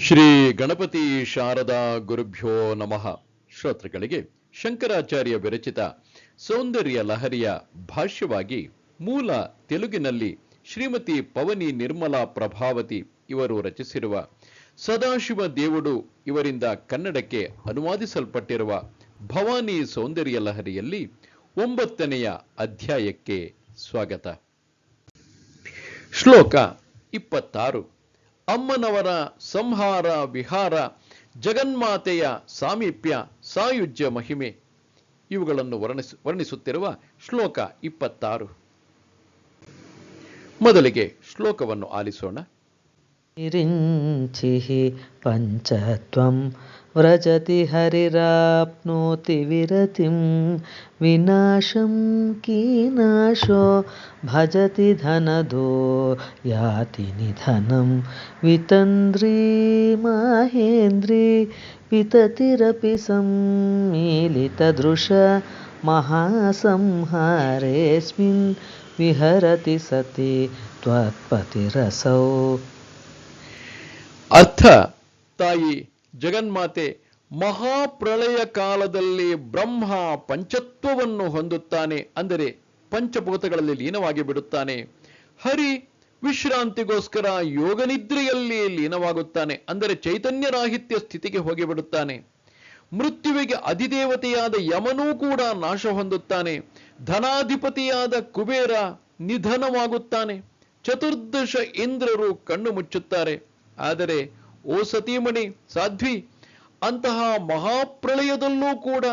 ಶ್ರೀ ಗಣಪತಿ ಶಾರದಾ ಗುರುಭ್ಯೋ ನಮಃ. ಶ್ರೋತೃಗಳಿಗೆ ಶಂಕರಾಚಾರ್ಯ ವಿರಚಿತ ಸೌಂದರ್ಯ ಲಹರಿಯ ಭಾಷ್ಯವಾಗಿ ಮೂಲ ತೆಲುಗಿನಲ್ಲಿ ಶ್ರೀಮತಿ ಪವನಿ ನಿರ್ಮಲಾ ಪ್ರಭಾವತಿ ಇವರು ರಚಿಸಿರುವ ಸದಾಶಿವ ದೇವುಡು ಇವರಿಂದ ಕನ್ನಡಕ್ಕೆ ಅನುವಾದಿಸಲ್ಪಟ್ಟಿರುವ ಭವಾನಿ ಸೌಂದರ್ಯ ಲಹರಿಯಲ್ಲಿ ಒಂಬತ್ತನೆಯ ಅಧ್ಯಾಯಕ್ಕೆ ಸ್ವಾಗತ. ಶ್ಲೋಕ ಇಪ್ಪತ್ತಾರು. ಅಮ್ಮನವರ ಸಂಹಾರ, ವಿಹಾರ, ಜಗನ್ಮಾತೆಯ ಸಾಮೀಪ್ಯ, ಸಾಯುಜ್ಯ ಮಹಿಮೆ. ಇವುಗಳನ್ನು ವರ್ಣಿಸ, ವರ್ಣಿಸುತ್ತಿರುವ ಶ್ಲೋಕ ಇಪ್ಪತ್ತಾರು. ಮೊದಲಿಗೆ ಶ್ಲೋಕವನ್ನು ಆಲಿಸೋಣ. ಪಂಚತ್ವಂ व्रजति हरिराप्नोति विरतिं विनाशं कीनाशो भजति धनदो याति निधनं वितन्द्री माहेन्द्रि पिततिरपि सम्मिलितदृशमहासंहारेऽस्मिन् विहरति सति त्वत्पतिरसौ। अर्थ तयि ಜಗನ್ಮಾತೆ ಮಹಾಪ್ರಳಯ ಕಾಲದಲ್ಲಿ ಬ್ರಹ್ಮ ಪಂಚತ್ವವನ್ನು ಹೊಂದುತ್ತಾನೆ ಅಂದರೆ ಪಂಚಭೂತಗಳಲ್ಲಿ ಲೀನವಾಗಿ ಬಿಡುತ್ತಾನೆ. ಹರಿ ವಿಶ್ರಾಂತಿಗೋಸ್ಕರ ಯೋಗನಿದ್ರೆಯಲ್ಲಿ ಲೀನವಾಗುತ್ತಾನೆ ಅಂದರೆ ಚೈತನ್ಯರಾಹಿತ್ಯ ಸ್ಥಿತಿಗೆ ಹೋಗಿಬಿಡುತ್ತಾನೆ ಮೃತ್ಯುವಿಗೆ ಅಧಿದೇವತೆಯಾದ ಯಮನೂ ಕೂಡ ನಾಶ ಹೊಂದುತ್ತಾನೆ. ಧನಾಧಿಪತಿಯಾದ ಕುಬೇರ ನಿಧನವಾಗುತ್ತಾನೆ. ಚತುರ್ದಶ ಇಂದ್ರರು ಕಣ್ಣು ಮುಚ್ಚುತ್ತಾರೆ. ಆದರೆ ಓ ಸತೀಮಣಿ, ಸಾಧ್ವಿ, ಅಂತಹ ಮಹಾಪ್ರಳಯದಲ್ಲೂ ಕೂಡ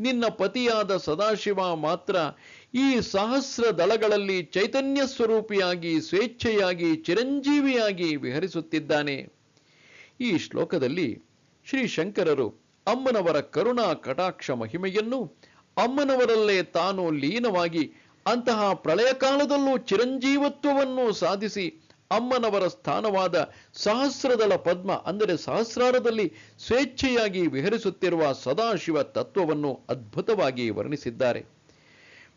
ನಿನ್ನ ಪತಿಯಾದ ಸದಾಶಿವ ಮಾತ್ರ ಈ ಸಹಸ್ರ ದಳಗಳಲ್ಲಿ ಚೈತನ್ಯ ಸ್ವರೂಪಿಯಾಗಿ, ಸ್ವೇಚ್ಛೆಯಾಗಿ, ಚಿರಂಜೀವಿಯಾಗಿ ವಿಹರಿಸುತ್ತಿದ್ದಾನೆ. ಈ ಶ್ಲೋಕದಲ್ಲಿ ಶ್ರೀ ಶಂಕರರು ಅಮ್ಮನವರ ಕರುಣಾ ಕಟಾಕ್ಷ ಮಹಿಮೆಯನ್ನು ಅಮ್ಮನವರಲ್ಲೇ ತಾನು ಲೀನವಾಗಿ ಅಂತಹ ಪ್ರಳಯ ಕಾಲದಲ್ಲೂ ಚಿರಂಜೀವತ್ವವನ್ನು ಸಾಧಿಸಿ ಅಮ್ಮನವರ ಸ್ಥಾನವಾದ ಸಹಸ್ರದಳ ಪದ್ಮ, ಅಂದರೆ ಸಹಸ್ರಾರದಲ್ಲಿ ಸ್ವೇಚ್ಛೆಯಾಗಿ ವಿಹರಿಸುತ್ತಿರುವ ಸದಾಶಿವ ತತ್ವವನ್ನು ಅದ್ಭುತವಾಗಿ ವರ್ಣಿಸಿದ್ದಾರೆ.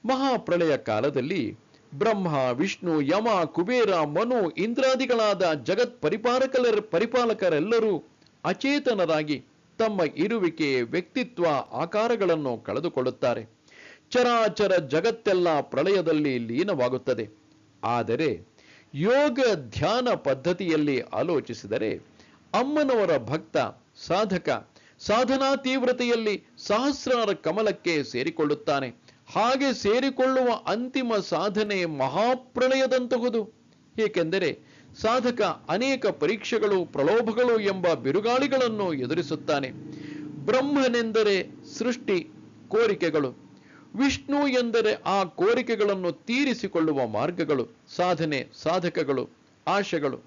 ಮಹಾಪ್ರಳಯ ಕಾಲದಲ್ಲಿ ಬ್ರಹ್ಮ, ವಿಷ್ಣು, ಯಮ, ಕುಬೇರ, ಮನು, ಇಂದ್ರಾದಿಗಳಾದ ಜಗತ್ ಪರಿಪಾಲಕರ ಪರಿಪಾಲಕರೆಲ್ಲರೂ ಅಚೇತನರಾಗಿ ತಮ್ಮ ಇರುವಿಕೆ, ವ್ಯಕ್ತಿತ್ವ, ಆಕಾರಗಳನ್ನು ಕಳೆದುಕೊಳ್ಳುತ್ತಾರೆ. ಚರಾಚರ ಜಗತ್ತೆಲ್ಲ ಪ್ರಳಯದಲ್ಲಿ ಲೀನವಾಗುತ್ತದೆ. ಆದರೆ ಯೋಗ ಧ್ಯಾನ ಪದ್ಧತಿಯಲ್ಲಿ ಆಲೋಚಿಸಿದರೆ ಅಮ್ಮನವರ ಭಕ್ತ, ಸಾಧಕ, ಸಾಧನಾ ತೀವ್ರತೆಯಲ್ಲಿ ಸಹಸ್ರಾರ ಕಮಲಕ್ಕೆ ಸೇರಿಕೊಳ್ಳುತ್ತಾನೆ. ಹಾಗೆ ಸೇರಿಕೊಳ್ಳುವ ಅಂತಿಮ ಸಾಧನೆ ಮಹಾಪ್ರಳಯದಂತಹುದು. ಏಕೆಂದರೆ ಸಾಧಕ ಅನೇಕ ಪರೀಕ್ಷೆಗಳು, ಪ್ರಲೋಭಗಳು ಎಂಬ ಬಿರುಗಾಳಿಗಳನ್ನು ಎದುರಿಸುತ್ತಾನೆ. ಬ್ರಹ್ಮನೆಂದರೆ ಸೃಷ್ಟಿ, ಕೋರಿಕೆಗಳು. ವಿಷ್ಣು ಎಂದರೆ ಆ ಕೋರಿಕೆಗಳನ್ನು ತೀರಿಸಿಕೊಳ್ಳುವ ಮಾರ್ಗಗಳು, ಸಾಧನೆ, ಸಾಧಕಗಳು, ಆಶೆಗಳು.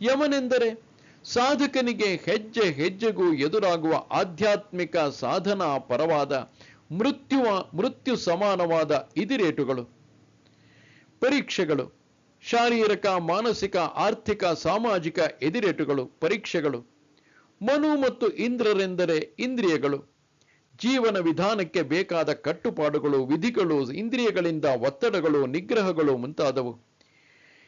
ಯಮನೆಂದರೆ ಸಾಧಕನಿಗೆ ಹೆಜ್ಜೆ ಹೆಜ್ಜೆಗೂ ಎದುರಾಗುವ ಆಧ್ಯಾತ್ಮಿಕ ಸಾಧನಾ ಪರವಾದ ಮೃತ್ಯುವ, ಮೃತ್ಯು ಸಮಾನವಾದ ಇದಿರೇಟುಗಳು. ಪರೀಕ್ಷೆಗಳು, ಶಾರೀರಿಕ, ಮಾನಸಿಕ, ಆರ್ಥಿಕ, ಸಾಮಾಜಿಕ ಎದಿರೇಟುಗಳು, ಪರೀಕ್ಷೆಗಳು. ಮನು ಮತ್ತು ಇಂದ್ರರೆಂದರೆ ಇಂದ್ರಿಯಗಳು. ಜೀವನ ವಿಧಾನಕ್ಕೆ ಬೇಕಾದ ಕಟ್ಟುಪಾಡುಗಳು, ವಿಧಿಗಳು, ಇಂದ್ರಿಯಗಳಿಂದ ಒತ್ತಡಗಳು, ನಿಗ್ರಹಗಳು ಮುಂತಾದವು.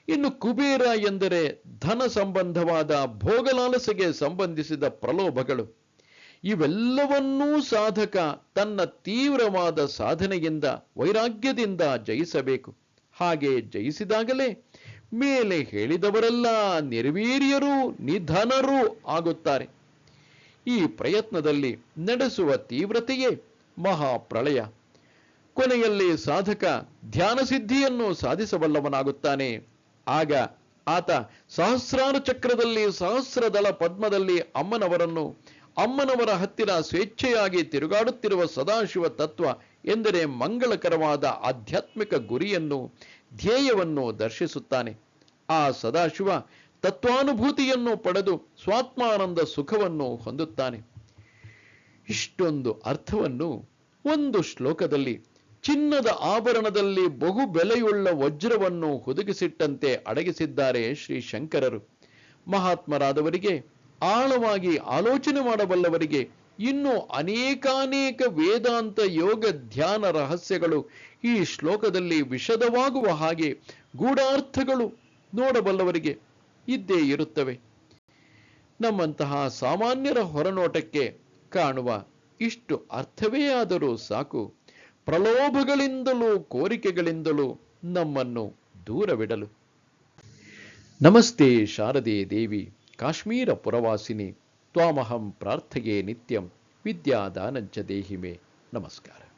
ಇನ್ನು ಕುಬೇರ ಎಂದರೆ ಧನ ಸಂಬಂಧವಾದ ಭೋಗಲಾಲಸೆಗೆ ಸಂಬಂಧಿಸಿದ ಪ್ರಲೋಭಗಳು. ಇವೆಲ್ಲವನ್ನೂ ಸಾಧಕ ತನ್ನ ತೀವ್ರವಾದ ಸಾಧನೆಯಿಂದ, ವೈರಾಗ್ಯದಿಂದ ಜಯಿಸಬೇಕು. ಹಾಗೆ ಜಯಿಸಿದಾಗಲೇ ಮೇಲೆ ಹೇಳಿದವರೆಲ್ಲ ನಿರ್ವೀರ್ಯರೂ, ನಿಧನರೂ ಆಗುತ್ತಾರೆ. ಈ ಪ್ರಯತ್ನದಲ್ಲಿ ನಡೆಸುವ ತೀವ್ರತೆಯೇ ಮಹಾಪ್ರಳಯ. ಕೊನೆಯಲ್ಲಿ ಸಾಧಕ ಧ್ಯಾನ ಸಿದ್ಧಿಯನ್ನು ಸಾಧಿಸಬಲ್ಲವನಾಗುತ್ತಾನೆ. ಆಗ ಆತ ಸಹಸ್ರಾರು ಚಕ್ರದಲ್ಲಿ ಸಹಸ್ರದಳ ಪದ್ಮದಲ್ಲಿ ಅಮ್ಮನವರನ್ನು ಅಮ್ಮನವರ ಹತ್ತಿರ ಸ್ವೇಚ್ಛೆಯಾಗಿ ತಿರುಗಾಡುತ್ತಿರುವ ಸದಾಶಿವ ತತ್ವ ಎಂದರೆ ಮಂಗಳಕರವಾದ ಆಧ್ಯಾತ್ಮಿಕ ಗುರಿಯನ್ನು, ಧ್ಯೇಯವನ್ನು ದರ್ಶಿಸುತ್ತಾನೆ. ಆ ಸದಾಶಿವ ತತ್ವಾನುಭೂತಿಯನ್ನು ಪಡೆದು ಸ್ವಾತ್ಮಾನಂದ ಸುಖವನ್ನು ಹೊಂದುತ್ತಾನೆ. ಇಷ್ಟೊಂದು ಅರ್ಥವನ್ನು ಒಂದು ಶ್ಲೋಕದಲ್ಲಿ ಚಿನ್ನದ ಆಭರಣದಲ್ಲಿ ಬಹು ಬೆಲೆಯುಳ್ಳ ವಜ್ರವನ್ನು ಹುದುಗಿಸಿಟ್ಟಂತೆ ಅಡಗಿಸಿದ್ದಾರೆ ಶ್ರೀ ಶಂಕರರು. ಮಹಾತ್ಮರಾದವರಿಗೆ, ಆಳವಾಗಿ ಆಲೋಚನೆ ಮಾಡಬಲ್ಲವರಿಗೆ ಇನ್ನು ಅನೇಕಾನೇಕ ವೇದಾಂತ ಯೋಗ ಧ್ಯಾನ ರಹಸ್ಯಗಳು ಈ ಶ್ಲೋಕದಲ್ಲಿ ವಿಷದವಾಗುವ ಹಾಗೆ ಗೂಢಾರ್ಥಗಳು ನೋಡಬಲ್ಲವರಿಗೆ ಇದ್ದೇ ಇರುತ್ತವೆ. ನಮ್ಮಂತಹ ಸಾಮಾನ್ಯರ ಹೊರನೋಟಕ್ಕೆ ಕಾಣುವ ಇಷ್ಟು ಅರ್ಥವೇ ಆದರೂ ಸಾಕು. ಪ್ರಲೋಭಗಳಿಂದಲೂ ಕೋರಿಕೆಗಳಿಂದಲೂ ನಮ್ಮನ್ನು ದೂರವಿಡಲು. ನಮಸ್ತೆ ಶಾರದೆ ದೇವಿ, ಕಾಶ್ಮೀರ ಪುರವಾಸಿನಿ. ತ್ವಾಮಹಂ ಪ್ರಾರ್ಥಯೇ ನಿತ್ಯಂ. ವಿದ್ಯಾದಾನಂಚ ದೇಹಿಮೆ. ನಮಸ್ಕಾರ.